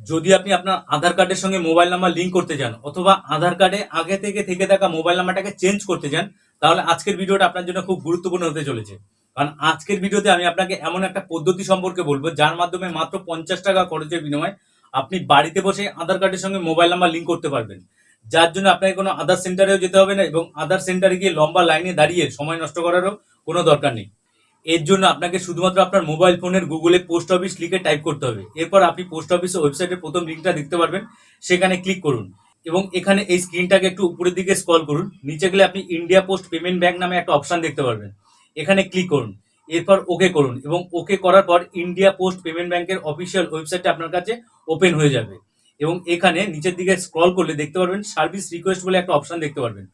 যদি আপনি আপনার আধার কার্ডের সঙ্গে মোবাইল নাম্বার লিঙ্ক করতে চান অথবা আধার কার্ডে আগে থেকে থেকে থাকা মোবাইল নাম্বারটাকে চেঞ্জ করতে চান তাহলে আজকের ভিডিওটা আপনার জন্য খুব গুরুত্বপূর্ণ হতে চলেছে। কারণ আজকের ভিডিওতে আমি আপনাকে এমন একটা পদ্ধতি সম্পর্কে বলব, যার মাধ্যমে মাত্র পঞ্চাশ টাকা খরচের বিনিময়ে আপনি বাড়িতে বসে আধার কার্ডের সঙ্গে মোবাইল নাম্বার লিঙ্ক করতে পারবেন। যার জন্য আপনাকে কোনো আধার সেন্টারেও যেতে হবে না এবং আধার সেন্টারে গিয়ে লম্বা লাইনে দাঁড়িয়ে সময় নষ্ট করারও কোনো দরকার নেই। এর জন্য আপনাকে শুধুমাত্র আপনার মোবাইল ফোনের গুগলে পোস্ট অফিস লিখে টাইপ করতে হবে। এরপর আপনি পোস্ট অফিসের ওয়েবসাইটের প্রথম লিঙ্কটা দেখতে পারবেন, সেখানে ক্লিক করুন এবং এখানে এই স্ক্রিনটাকে একটু উপরের দিকে স্ক্রল করুন। নিচে গেলে আপনি ইন্ডিয়া পোস্ট পেমেন্ট ব্যাংক নামে একটা অপশন দেখতে পারবেন। এখানে ক্লিক করুন, এরপর ওকে করুন এবং ওকে করার পর ইন্ডিয়া পোস্ট পেমেন্ট ব্যাংকের অফিসিয়াল ওয়েবসাইটটা আপনার কাছে ওপেন হয়ে যাবে এবং এখানে নিচের দিকে স্ক্রল করলে দেখতে পারবেন সার্ভিস রিকোয়েস্ট বলে একটা অপশন দেখতে পারবেন।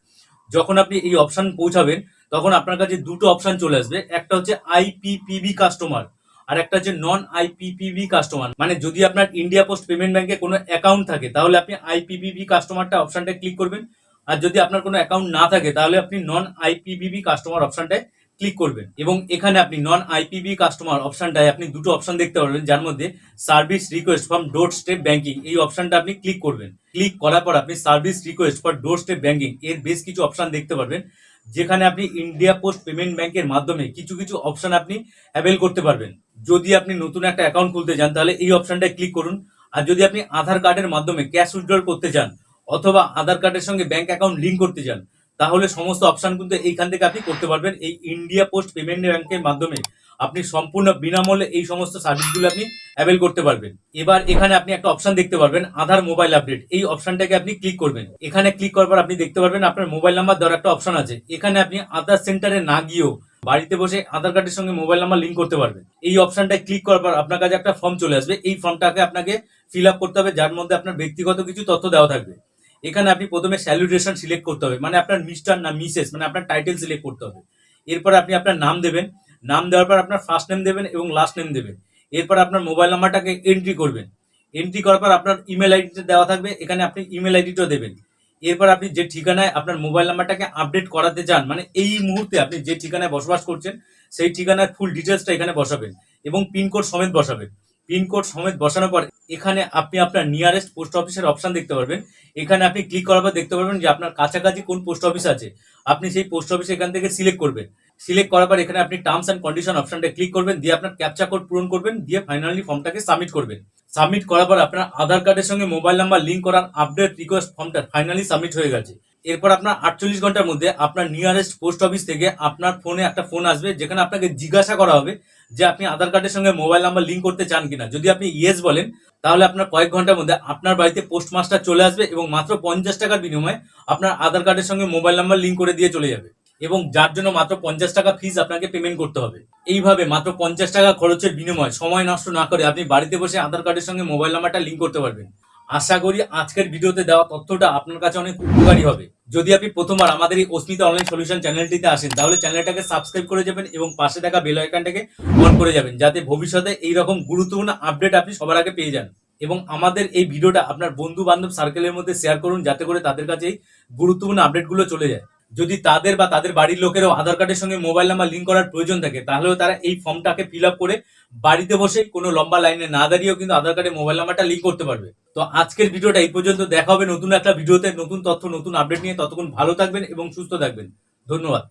যখন আপনি এই অপশন পৌঁছাবেন তখন আপনার কাছে দুটো অপশন চলে আসবে। একটা হচ্ছে আইপিপিবি কাস্টমার আর একটা হচ্ছে নন আইপিপিবি কাস্টমার মানে যদি আপনার ইন্ডিয়া পোস্ট পেমেন্ট ব্যাংকে কোনো অ্যাকাউন্ট থাকে, তাহলে আপনি আইপিপিবি কাস্টমারটা অপশনটা ক্লিক করবেন। আর যদি আপনার কোনো অ্যাকাউন্ট না থাকে, তাহলে আপনি নন আইপিবিবি কাস্টমার অপশনটায় ক্লিক করবেন। এবং এখানে আপনি নন আইপিবি কাস্টমার অপশনটায় আপনি দুটো অপশন দেখতে পারবেন, যার মধ্যে service request from door step banking এই অপশনটা আপনি ক্লিক করবেন। ক্লিক করার পর আপনি service request for door step banking এর বেশ কিছু অপশন দেখতে পারবেন। যেখানে আপনি ইন্ডিয়া পোস্ট পেমেন্ট ব্যাংকের মাধ্যমে কিছু কিছু অপশন আপনি অ্যাভেল করতে পারবেন। যদি আপনি নতুন একটা অ্যাকাউন্ট খুলতে চান, তাহলে এই অপশনটা ক্লিক করুন। আর যদি আপনি আধার কার্ডের মাধ্যমে ক্যাশ উইথড্রল করতে চান, অথবা আধার কার্ডের সঙ্গে ব্যাংক অ্যাকাউন্ট লিঙ্ক করতে চান, তাহলে সমস্ত অপশন কিন্তু এইখান থেকে আপনি করতে পারবেন। এই ইন্ডিয়া পোস্ট পেমেন্ট ব্যাংকের মাধ্যমে আপনি সম্পূর্ণ বিনামূল্যে এই সমস্ত সার্ভিসগুলো আপনি অ্যাভেল করতে পারবেন। এবার এখানে আপনি একটা অপশন দেখতে পারবেন আধার মোবাইল আপডেট এই অপশনটাকে আপনি ক্লিক করবেন। এখানে ক্লিক করার পর আপনি দেখতে পারবেন আপনার মোবাইল নাম্বার দেওয়ার একটা অপশন আছে। এখানে আপনি আধার সেন্টারে না গিয়েও বাড়িতে বসে আধার কার্ডের সঙ্গে মোবাইল নাম্বার লিঙ্ক করতে পারবেন। এই অপশনটায় ক্লিক করার পর আপনার কাছে একটা ফর্ম চলে আসবে। এই ফর্মটাকে আপনাকে ফিল আপ করতে হবে, যার মধ্যে আপনার ব্যক্তিগত কিছু তথ্য দেওয়া থাকবে। এখানে আপনি প্রথমে স্যালুটেশন সিলেক্ট করতে হবে মানে আপনার মিস্টার না মিসেস মানে আপনার টাইটেল সিলেক্ট করতে হবে। এরপর আপনি আপনার নাম দেবেন। নাম দেওয়ার পর আপনার ফার্স্ট নেম দেবেন এবং লাস্ট নেম দেবেন। এরপর আপনার মোবাইল নাম্বারটাকে এন্ট্রি করবেন। এন্ট্রি করার পর আপনার ইমেল আইডিটা দেওয়া থাকবে, এখানে আপনি ইমেল আইডিটাও দেবেন। এরপর আপনি যে ঠিকানায় আপনার মোবাইল নাম্বারটাকে আপডেট করাতে চান মানে এই মুহূর্তে আপনি যে ঠিকানায় বসবাস করছেন, সেই ঠিকানার ফুল ডিটেলসটা এখানে বসাবেন এবং পিনকোড সমেত বসাবেন। পিনকোড সমেত বসানোর পর এখানে আপনি আপনার নিয়ারেস্ট পোস্ট অফিসের অপশন দেখতে পারবেন। এখানে আপনি ক্লিক করার পর দেখতে পারবেন যে আপনার কাছাকাছি কোন পোস্ট অফিস আছে। আপনি সেই পোস্ট অফিস এখান থেকে সিলেক্ট করবেন। সিলেক্ট করার পর এখানে আপনি টার্মস অ্যান্ড কন্ডিশন অপশনটা ক্লিক করবেন, দিয়ে আপনার ক্যাপচা কোড পূরণ করবেন, দিয়ে ফাইনালি ফর্মটাকে সাবমিট করবেন। সাবমিট করার পর আপনার আধার কার্ডের সঙ্গে মোবাইল নাম্বার লিঙ্ক করার আপডেট রিকোয়েস্ট ফর্মটা ফাইনালি সাবমিট হয়ে গেছে। এরপর আপনার আটচল্লিশ ঘণ্টার মধ্যে আপনার নিয়ারেস্ট পোস্ট অফিস থেকে আপনার ফোনে একটা ফোন আসবে, যেখানে আপনাকে জিজ্ঞাসা করা হবে যে আপনি আধার কার্ডের সঙ্গে মোবাইল নাম্বার লিঙ্ক করতে চান কিনা। যদি আপনি ইয়েস বলেন, তাহলে আপনার কয়েক ঘণ্টার মধ্যে আপনার বাড়িতে পোস্ট মাস্টার চলে আসবে এবং মাত্র পঞ্চাশ টাকার বিনিময়ে আপনার আধার কার্ডের সঙ্গে মোবাইল নাম্বার লিঙ্ক করে দিয়ে চলে যাবে। এবং যার জন্য মাত্র পঞ্চাশ টাকা ফিজ আপনাকে পেমেন্ট করতে হবে। এইভাবে মাত্র পঞ্চাশ টাকা খরচের বিনিময়ে সময় নষ্ট না করে আপনি বাড়িতে বসে আধার কার্ডের সঙ্গে মোবাইল নাম্বারটা লিঙ্ক করতে পারবেন। আশা করি আজকের ভিডিওতে দেওয়া তথ্যটা আপনার কাছে অনেক উপকারী হবে। যদি আপনি প্রথমবার আমাদের এই অস্মিতা অনলাইন সলিউশন চ্যানেলটিতে আসেন, তাহলে চ্যানেলটাকে সাবস্ক্রাইব করে যাবেন এবং পাশে থাকা বেল আইকনটাকে অন করে যাবেন, যাতে ভবিষ্যতে এই রকম গুরুত্বপূর্ণ আপডেট আপনি সবার আগে পেয়ে যান। এবং আমাদের এই ভিডিওটা আপনার বন্ধু বান্ধব সার্কেলের মধ্যে শেয়ার করুন, যাতে করে তাদের কাছে এই গুরুত্বপূর্ণ আপডেটগুলো চলে যায়। যদি তাদের বা তাদের বাড়ির লোকেরও আধার কার্ডের সঙ্গে মোবাইল নাম্বার লিঙ্ক করার প্রয়োজন থাকে, তাহলেও তারা এই ফর্মটাকে ফিল আপ করে বাড়িতে বসে কোনো লম্বা লাইনে না দাঁড়িয়েও কিন্তু আধার কার্ডের মোবাইল নাম্বারটা লিঙ্ক করতে পারবে। তো আজকের ভিডিওটা এই পর্যন্ত, দেখা হবে নতুন একটা ভিডিওতে, নতুন তথ্য, নতুন আপডেট নিয়ে। ততক্ষণ ভালো থাকবেন এবং সুস্থ থাকবেন। ধন্যবাদ।